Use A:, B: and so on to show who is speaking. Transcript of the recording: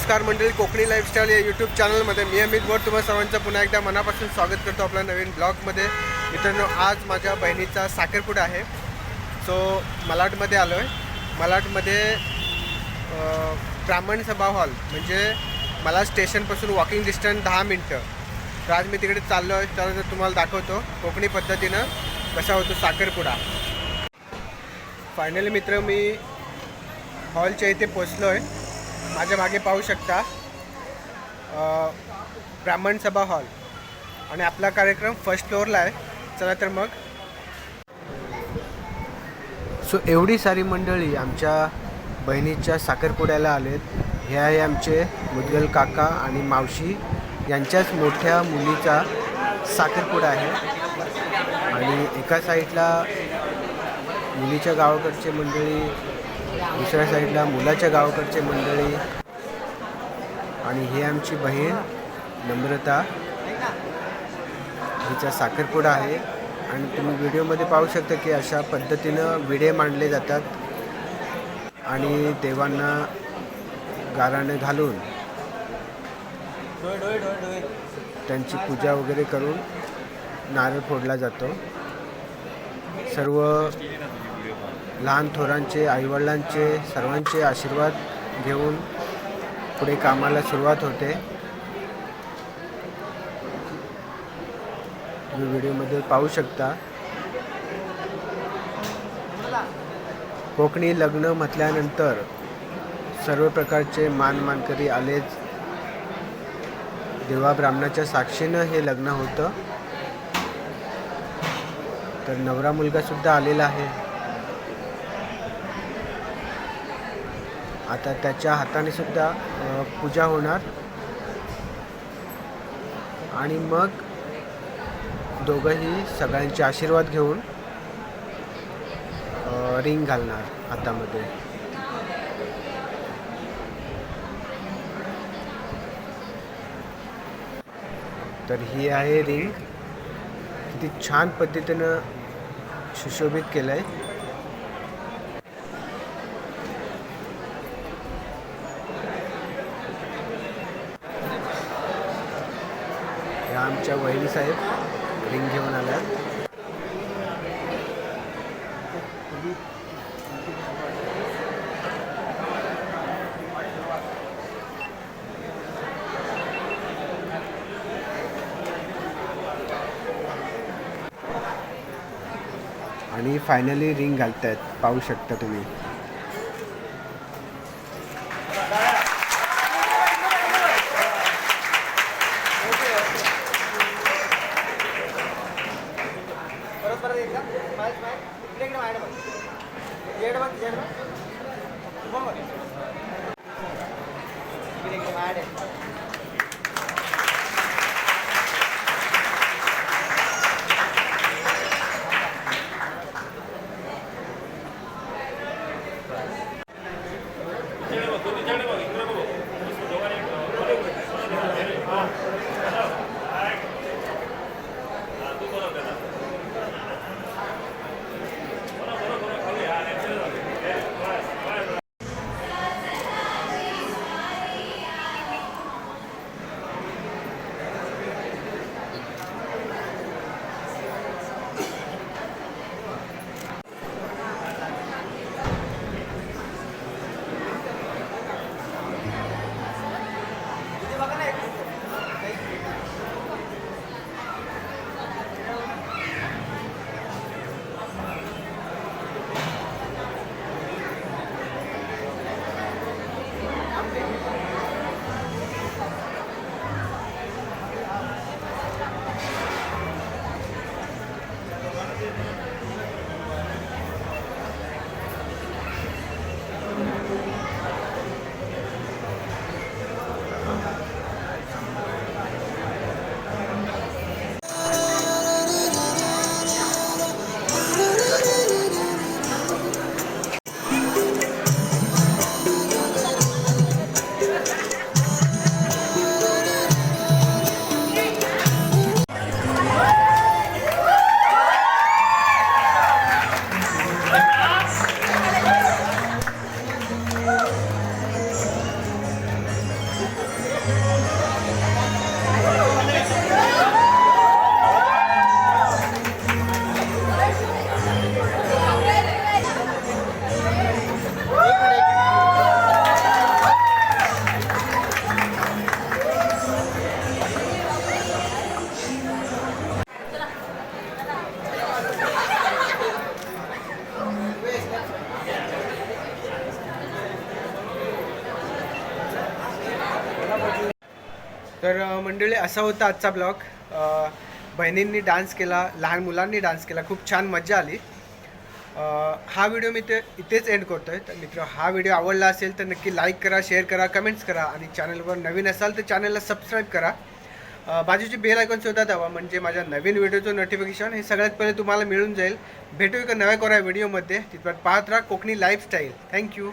A: नमस्कार मंडळी कोकणी लाईफस्टाईल या यूट्यूब चॅनलमध्ये मी अमित बोर तुम्हा सर्वांचं पुन्हा एकदा मनापासून स्वागत करतो आपल्या नवीन ब्लॉगमध्ये मित्रांनो आज माझ्या बहिणीचा साखरपुडा आहे. सो मलाटमध्ये आलो आहे मलाटमध्ये ब्राह्मण सभा हॉल म्हणजे मला स्टेशनपासून वॉकिंग डिस्टन्स दहा मिनटं. तर आज मी तिकडे चाललो आहे तर तुम्हाला दाखवतो. कोकणी पद्धतीनं कसा होतो साखरपुडा. फायनली मित्र मी हॉलच्या इथे पोचलो आहे माझ्या मागे पाहू शकता ब्राह्मण सभा हॉल. आणि आपला कार्यक्रम फर्स्ट फ्लोअरला आहे. चला तर मग. सो एवढी सारी मंडळी आमच्या बहिणीच्या साखरपुड्याला आलेत. हे आहे आमचे मुदगल काका आणि मावशी. यांच्याच मोठ्या मुलीचा साखरपुडा आहे. आणि एका साईडला मुलीच्या गावाकडचे मंडळी दुसऱ्या साईडला मुलाच्या गावाकडचे मंडळी आणि ही आमची बहीण नम्रता. हिचा साखरपुडा आहे. आणि तुम्ही व्हिडिओमध्ये पाहू शकता की अशा पद्धतीनं विडे मांडले जातात. आणि देवांना गाराने घालून त्यांची पूजा वगैरे करून नारळ फोडला जातो. सर्व लहान थोरांचे आईवडिलांचे सर्वांचे आशीर्वाद घेऊन पुढे कामाला सुरुवात होते. तुम्ही व्हिडिओमध्ये पाहू शकता. कोकणी लग्न म्हटल्यानंतर सर्व प्रकारचे मानमानकरी आलेच. देवा ब्राह्मणाच्या साक्षीनं हे लग्न होतं. तर नवरा मुलगा सुद्धा आलेला आहे. आता त्याच्या हाताने सुद्धा पूजा होणार. आणि मग दोघंही सगळ्यांचे आशीर्वाद घेऊन रिंग घालणार हातामध्ये. तर ही आहे रिंग. किती छान पद्धतीनं सुशोभित केलं आहे आमच्या वहिनी साहेब रिंग घेऊन आल्या आणि फायनली रिंग घालतायत. पाहू शकता तुम्ही.
B: చేయడం तर मंडळी असा होता आजचा ब्लॉग. बहिणींनी डान्स केला लहान मुलांनी डान्स केला खूप छान मजा आली. हा व्हिडिओ मी ते इथेच एंड करतो आहे तर मित्र हा व्हिडिओ आवडला असेल तर नक्की लाईक करा शेअर करा कमेंट्स करा आणि चॅनलवर नवीन असाल तर चॅनलला सबस्क्राईब करा. बाजूची बेल आयकॉन सुद्धा दाबा म्हणजे माझ्या नवीन व्हिडिओचं नोटिफिकेशन हे सगळ्यात पहिले तुम्हाला मिळून जाईल. भेटू एका नव्या कोऱ्या व्हिडिओमध्ये तिथपर्यंत पाहत राहा कोकणी लाईफस्टाईल थँक्यू